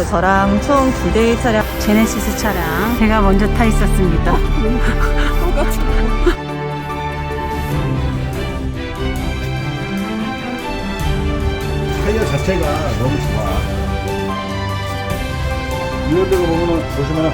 그래서 저랑 총 두 대의 차량 제네시스 차량 제가 먼저 타 있었습니다. 타이어 자체가 너무 좋아. 이런 데가 보면은 보시면은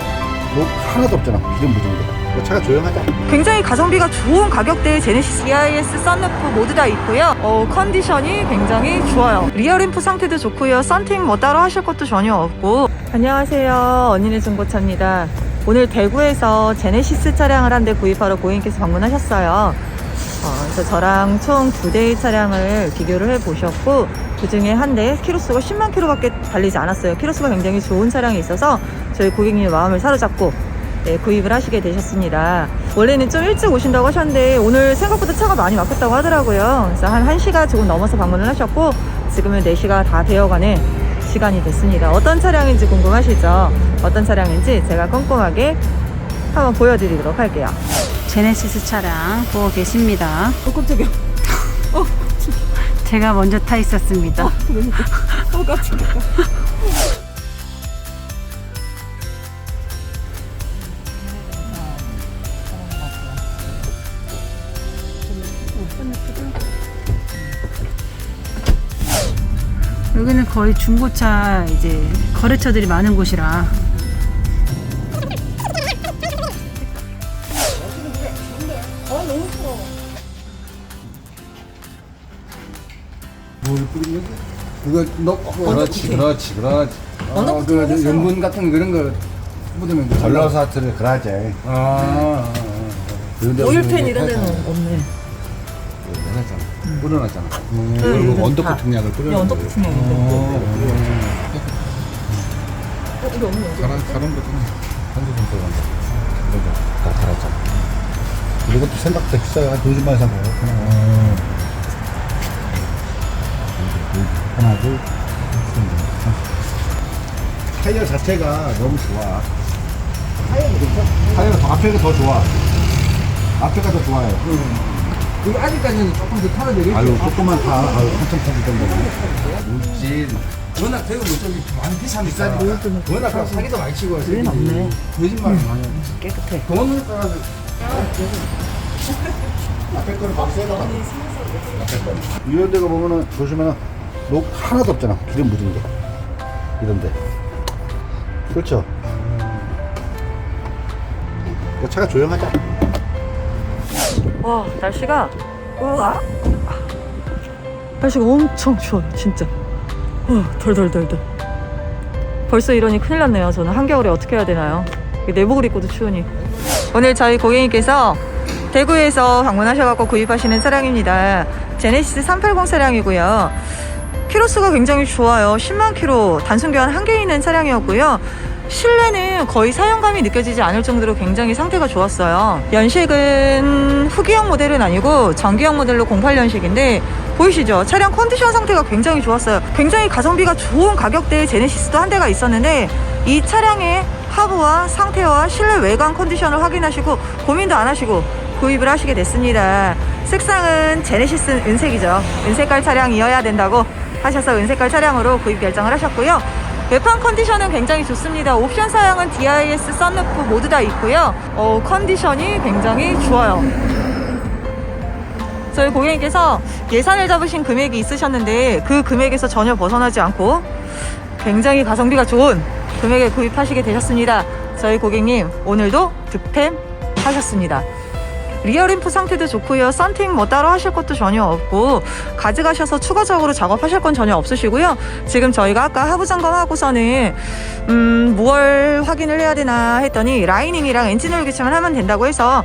뭐 하나도 없잖아. 기름 게. 차가 조용하다. 굉장히 가성비가 좋은 가격대의 제네시스 EIS 썬루프 모두 다 있고요. 어, 컨디션이 굉장히 좋아요. 리어램프 상태도 좋고요. 썬팅 뭐 따로 하실 것도 전혀 없고. 안녕하세요. 언니네 중고차입니다. 오늘 대구에서 제네시스 차량을 한 대 구입하러 고객님께서 방문하셨어요. 어, 그래서 저랑 총 두 대의 차량을 비교를 해 보셨고 그 중에 한대 키로수가 10만 킬로밖에 달리지 않았어요. 키로수가 굉장히 좋은 차량이 있어서 저희 고객님의 마음을 사로잡고 네, 구입을 하시게 되셨습니다. 원래는 좀 일찍 오신다고 하셨는데 오늘 생각보다 차가 많이 막혔다고 하더라고요. 그래서 한 1시가 조금 넘어서 방문을 하셨고 지금은 4시가 다 되어가는 시간이 됐습니다. 어떤 차량인지 궁금하시죠? 어떤 차량인지 제가 꼼꼼하게 한번 보여드리도록 할게요. 제네시스 차량 보고 계십니다. 어, 깜짝이야. 제가 먼저 타 있었습니다. 어, 깜짝이야. 여기는 거의 중고차 이제 거래처들이 많은 곳이라 뭘 뿌리는 거? 그거 넣 그렇지, 그렇지, 그렇지. 어느 어, 그? 연분 같은 그런 거 묻으면 전라사트를 그라지. 아, 아, 아. 그런데 오일팬 우리 이런 데는 없네. 해놨잖아. 뿌려놨잖아. 네, 그리고 이건 언더 다. 코팅약을 이 뿌려놨 언더 코팅약인데. 어, 이거 없네. 여기. 가란 가란 것도 한두 번 들어간다. 이거 다 갈았잖아. 이것도 생각보다 비싸요. 한 20만 산 거예요. 하나, 둘, 셋, 타이어 자체가 너무 좋아. 타이어가 괜찮아. 타이어가 더 앞에가 더 좋아. 앞에가 더 좋아요. 이거 아직까지는 조금 더 타야 되겠지. 아유, 조금만 타. 아유, 한참 타기 때문에. 울진. 워낙 대구 물정이 많이 비싸니까. 워낙 그 사기도 많이 치고. 우리는 없네. 거짓말 많이 해. 깨끗해. 돈을 따라서. 앞에 거는 박스에다 앞에 거. 이런 데가 보면은 보시면은 녹 하나도 없잖아. 기름 묻은 게. 이런 데. 그렇죠. 그 차가 조용하자. 와 날씨가 우와. 날씨가 엄청 추워요 진짜. 와 덜덜덜덜. 벌써 이러니 큰일 났네요 저는. 한겨울에 어떻게 해야 되나요? 내복을 입고도 추우니. 오늘 저희 고객님께서 대구에서 방문하셔갖고 구입하시는 차량입니다. 제네시스 380 차량이고요. 키로수가 굉장히 좋아요. 10만 키로 단순 교환 한 개 있는 차량이었고요 실내는 거의 사용감이 느껴지지 않을 정도로 굉장히 상태가 좋았어요. 연식은 후기형 모델은 아니고 정기형 모델로 08년식인데 보이시죠? 차량 컨디션 상태가 굉장히 좋았어요. 굉장히 가성비가 좋은 가격대의 제네시스도 한 대가 있었는데 이 차량의 하부와 상태와 실내 외관 컨디션을 확인하시고 고민도 안 하시고 구입을 하시게 됐습니다. 색상은 제네시스 은색이죠. 은색깔 차량이어야 된다고 하셔서 은색깔 차량으로 구입 결정을 하셨고요. 외판 컨디션은 굉장히 좋습니다. 옵션 사양은 DIS, 썬루프 모두 다 있고요. 어, 컨디션이 굉장히 좋아요. 저희 고객님께서 예산을 잡으신 금액이 있으셨는데 그 금액에서 전혀 벗어나지 않고 굉장히 가성비가 좋은 금액에 구입하시게 되셨습니다. 저희 고객님 오늘도 득템 하셨습니다. 리어램프 상태도 좋고요. 썬팅 뭐 따로 하실 것도 전혀 없고 가져가셔서 추가적으로 작업하실 건 전혀 없으시고요. 지금 저희가 아까 하부 점검하고서는 음, 뭘 확인을 해야 되나 했더니 라이닝이랑 엔진 오일 교체만 하면 된다고 해서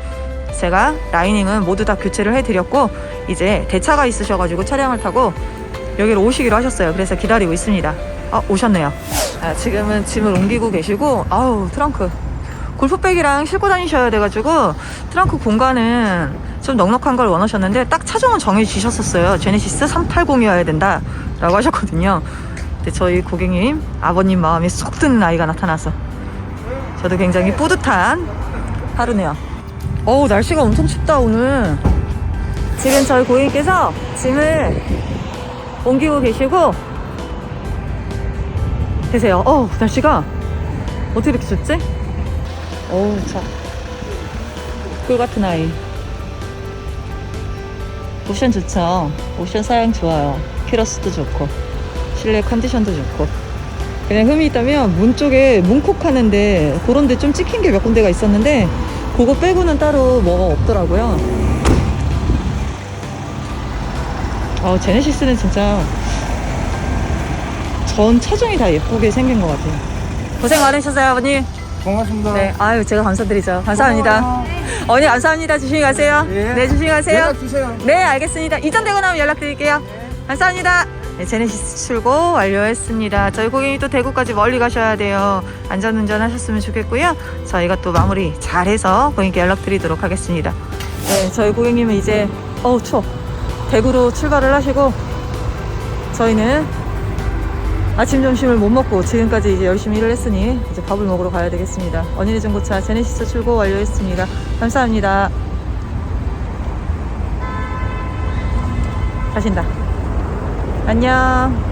제가 라이닝은 모두 다 교체를 해드렸고 이제 대차가 있으셔가지고 차량을 타고 여기로 오시기로 하셨어요. 그래서 기다리고 있습니다. 아 오셨네요. 아, 지금은 짐을 옮기고 계시고 아우 트렁크 골프백이랑 싣고 다니셔야 돼가지고 트렁크 공간은 좀 넉넉한 걸 원하셨는데 딱 차종은 정해지셨었어요. 제네시스 380이어야 된다라고 하셨거든요. 근데 저희 고객님 아버님 마음에 쏙 드는 아이가 나타나서 저도 굉장히 뿌듯한 하루네요. 어우 날씨가 엄청 춥다 오늘. 지금 저희 고객님께서 짐을 옮기고 계시고 되세요. 어, 날씨가 어떻게 이렇게 좋지? 어우, 참. 꿀 같은 아이. 오션 좋죠. 오션 사양 좋아요. 키러스도 좋고, 실내 컨디션도 좋고. 그냥 흠이 있다면 문 쪽에 문콕 하는데 그런 데 좀 찍힌 게 몇 군데가 있었는데 그거 빼고는 따로 뭐가 없더라고요. 어, 제네시스는 진짜 전 차종이 다 예쁘게 생긴 것 같아요. 고생 많으셨어요, 아버님. 고맙습니다. 네, 아유, 제가 감사드리죠. 감사합니다. 어머니, 감사합니다. 조심히 가세요. 예. 네, 조심히 가세요. 연락 주세요. 네, 알겠습니다. 이전되고 나면 연락드릴게요. 감사합니다. 네, 제네시스 출고 완료했습니다. 저희 고객님 또 대구까지 멀리 가셔야 돼요. 안전운전 하셨으면 좋겠고요. 저희가 또 마무리 잘해서 고객님께 연락드리도록 하겠습니다. 네, 저희 고객님은 이제, 어우, 추워. 대구로 출발을 하시고, 저희는 아침, 점심을 못 먹고 지금까지 이제 열심히 일을 했으니 이제 밥을 먹으러 가야 되겠습니다. 언니네 중고차 제네시스 출고 완료했습니다. 감사합니다. 가신다. 안녕.